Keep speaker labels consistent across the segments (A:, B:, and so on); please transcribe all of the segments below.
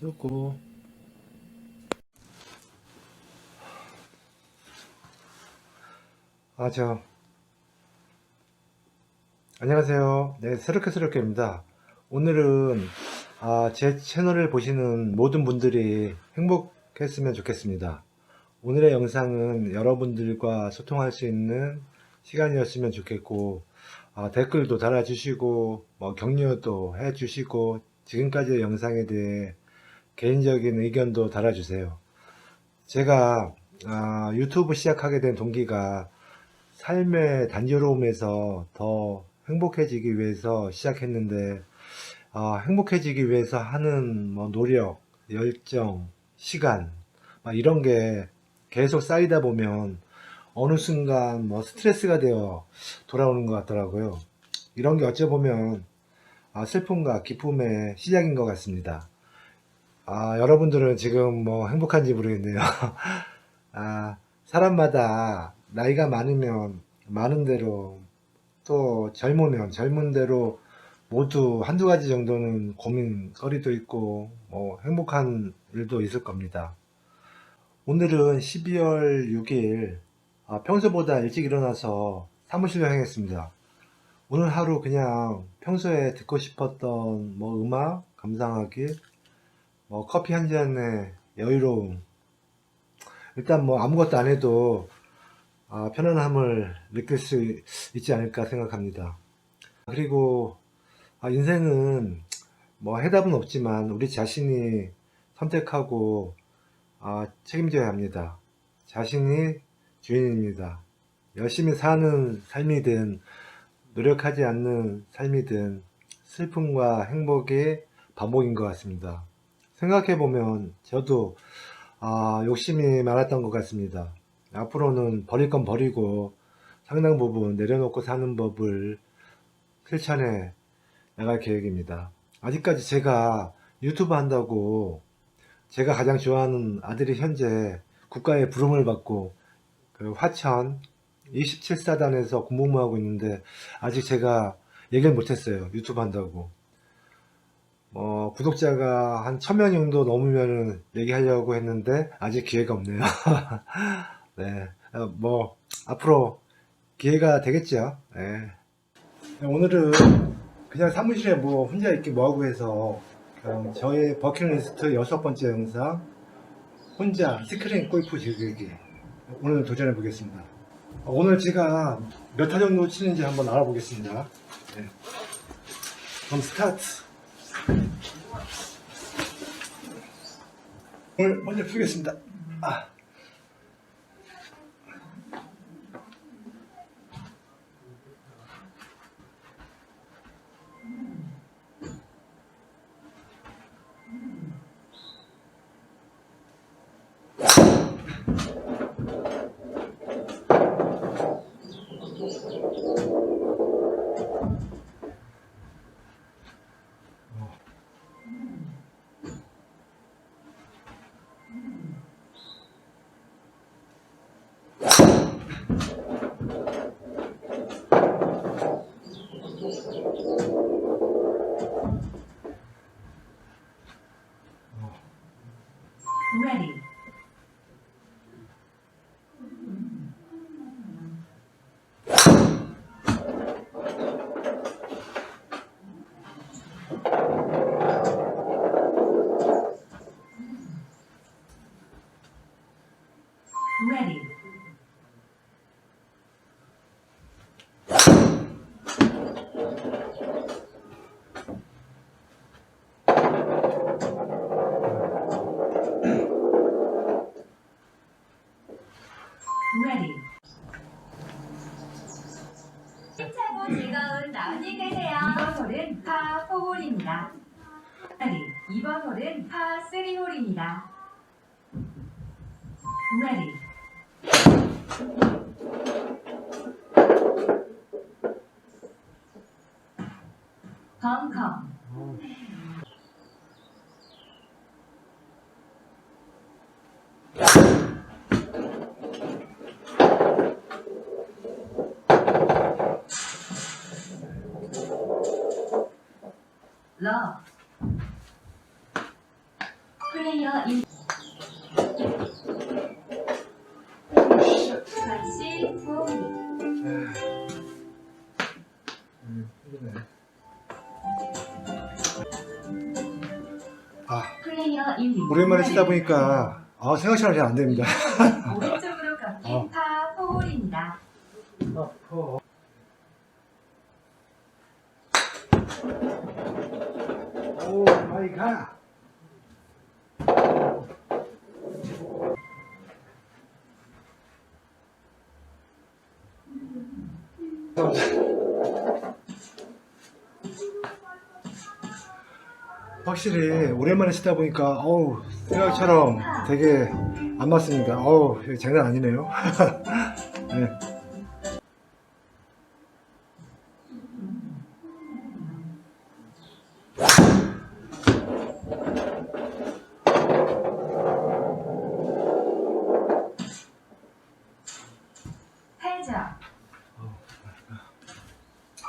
A: 쏟고. 아 저. 안녕하세요. 네 스르케스르케입니다. 오늘은 아, 제 채널을 보시는 모든 분들이 행복했으면 좋겠습니다. 오늘의 영상은 여러분들과 소통할 수 있는 시간이었으면 좋겠고 아, 댓글도 달아주시고 뭐 격려도 해주시고 지금까지의 영상에 대해 개인적인 의견도 달아주세요. 제가 아, 유튜브 시작하게 된 동기가 삶의 단조로움에서 더 행복해지기 위해서 시작했는데 아, 행복해지기 위해서 하는 뭐 노력, 열정, 시간 막 이런 게 계속 쌓이다 보면 어느 순간 뭐 스트레스가 되어 돌아오는 것 같더라고요. 이런 게 어찌 보면 아, 슬픔과 기쁨의 시작인 것 같습니다. 아, 여러분들은 지금 뭐 행복한지 모르겠네요. 아, 사람마다 나이가 많으면 많은 대로 또 젊으면 젊은 대로 모두 한두 가지 정도는 고민거리도 있고 뭐 행복한 일도 있을 겁니다. 오늘은 12월 6일 아, 평소보다 일찍 일어나서 사무실로 향했습니다. 오늘 하루 그냥 평소에 듣고 싶었던 뭐 음악 감상하기 뭐 커피 한 잔의 여유로움 일단 뭐 아무것도 안 해도 아, 편안함을 느낄 수 있지 않을까 생각합니다. 그리고 아, 인생은 뭐 해답은 없지만 우리 자신이 선택하고 아, 책임져야 합니다. 자신이 주인입니다. 열심히 사는 삶이든 노력하지 않는 삶이든 슬픔과 행복의 반복인 것 같습니다. 생각해보면 저도 아, 욕심이 많았던 것 같습니다. 앞으로는 버릴 건 버리고 상당 부분 내려놓고 사는 법을 실천해 나갈 계획입니다. 아직까지 제가 유튜브 한다고 제가 가장 좋아하는 아들이 현재 국가의 부름을 받고 그 화천 27사단에서 군복무하고 있는데 아직 제가 얘기를 못했어요. 유튜브 한다고. 뭐 구독자가 한 1000명 정도 넘으면 얘기하려고 했는데 아직 기회가 없네요. 네, 어, 뭐 앞으로 기회가 되겠죠. 네. 오늘은 그냥 사무실에 뭐 혼자 있기 뭐하고 해서 저의 버킷리스트 여섯 번째 영상 혼자 스크린 골프 즐기기 오늘 도전해 보겠습니다. 어, 오늘 제가 몇 타 정도 치는지 한번 알아보겠습니다. 네. 그럼 스타트. 먼저 풀겠습니다. 아.
B: Ready. Ready. Ready.
C: 힘차고 즐거운 라운딩 되세요.
B: 2번 홀은 파 4홀입니다. Ready. 2번 홀은 파 3홀입니다. Ready. 벙커.
A: 아,
C: 플레이어 1
A: 오랜만에 치다 보니까 아, 생각처럼 잘 안 됩니다.
B: 오른쪽으로 꺾인
A: 어.
B: 파 포홀입니다.
A: 오 마이 갓. 확실히 오랜만에 치다 보니까 어우 생각처럼 되게 안 맞습니다. 어우 장난 아니네요. 네.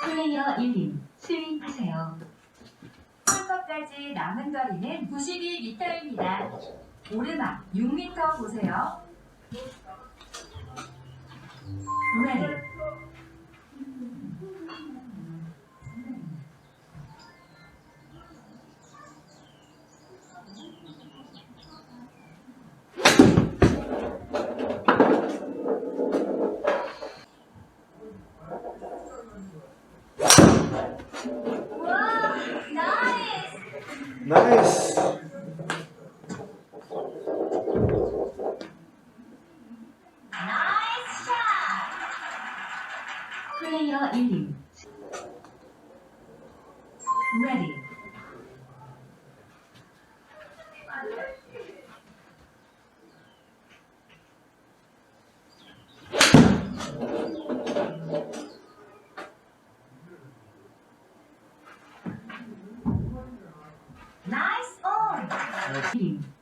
C: 플레이어 1 스윙하세요
B: 풀컵까지 남은 거리는 92m입니다. 오르막 6m 보세요.
C: 와 나이스
A: 나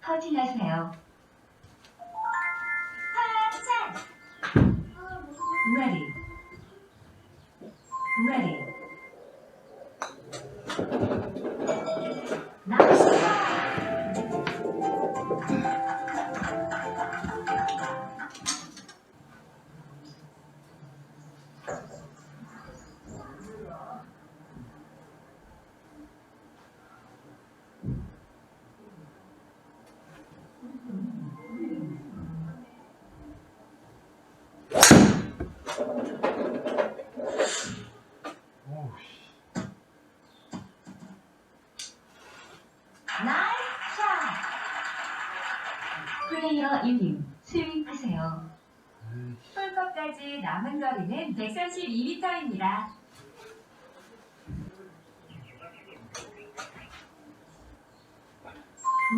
C: 퍼팅하세요. 파찬
B: 레디 레
C: 플레이어 1 스윙하세요
B: 풀컵까지 남은 거리는 132m입니다.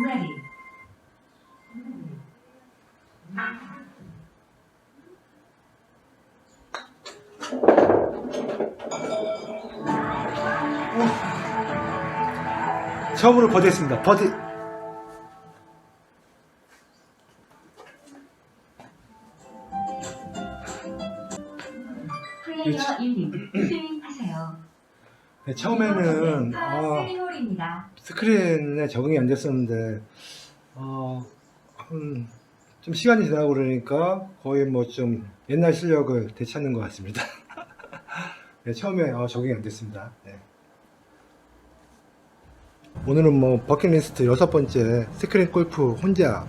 B: 레디
A: 처음으로 버디했습니다. 버디.
C: 플레이어 1 스윙하세요
A: 네, 처음에는
B: 파
A: 아,
B: 3홀입니다.
A: 스크린에 적응이 안 됐었는데 어, 음, 좀 시간이 지나고 그러니까 거의 뭐 좀 옛날 실력을 되찾는 것 같습니다. 네, 처음에 어, 적응이 안 됐습니다. 네. 오늘은 뭐 버킷리스트 여섯 번째 스크린 골프 혼자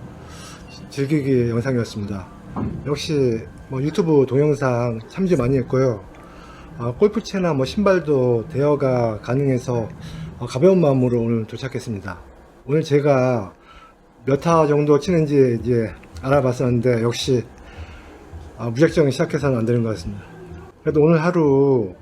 A: 즐기기 영상이었습니다. 역시 뭐 유튜브 동영상 참지 많이 했고요. 아, 골프채나 뭐 신발도 대여가 가능해서 어, 가벼운 마음으로 오늘 도착했습니다. 오늘 제가 몇 타 정도 치는지 이제 알아봤었는데 역시 아, 무작정 시작해서는 안 되는 것 같습니다. 그래도 오늘 하루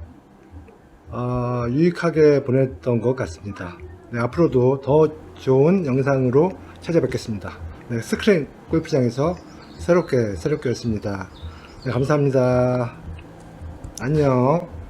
A: 아, 유익하게 보냈던 것 같습니다. 네, 앞으로도 더 좋은 영상으로 찾아뵙겠습니다. 네, 스크린 골프장에서 새롭게 새롭게 였습니다. 네, 감사합니다. 안녕.